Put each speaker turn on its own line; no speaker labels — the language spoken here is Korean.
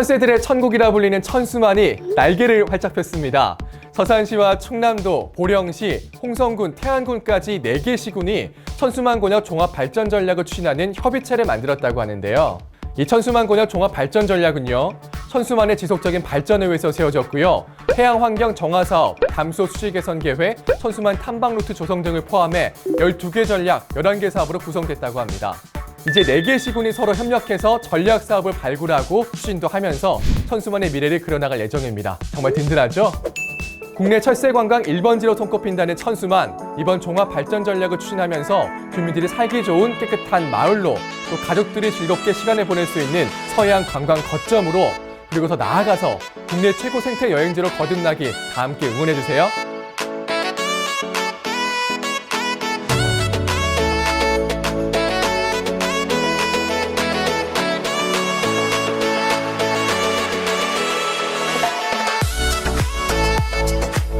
철새들의 천국이라 불리는 천수만이 날개를 활짝 폈습니다. 서산시와 충남도, 보령시, 홍성군, 태안군까지 4개 시군이 천수만 곤약 종합 발전 전략을 추진하는 협의체를 만들었다고 하는데요. 이 천수만 곤약 종합 발전 전략은요. 천수만의 지속적인 발전을 위해서 세워졌고요. 해양 환경 정화 사업, 담소 수질 개선 계획, 천수만 탐방 루트 조성 등을 포함해 12개 전략, 11개 사업으로 구성됐다고 합니다. 이제 4개 시군이 서로 협력해서 전략 사업을 발굴하고 추진도 하면서 천수만의 미래를 그려나갈 예정입니다. 정말 든든하죠? 국내 철새 관광 1번지로 손꼽힌다는 천수만 이번 종합 발전 전략을 추진하면서 주민들이 살기 좋은 깨끗한 마을로 또 가족들이 즐겁게 시간을 보낼 수 있는 서해안 관광 거점으로 그리고 더 나아가서 국내 최고 생태 여행지로 거듭나기 다 함께 응원해 주세요.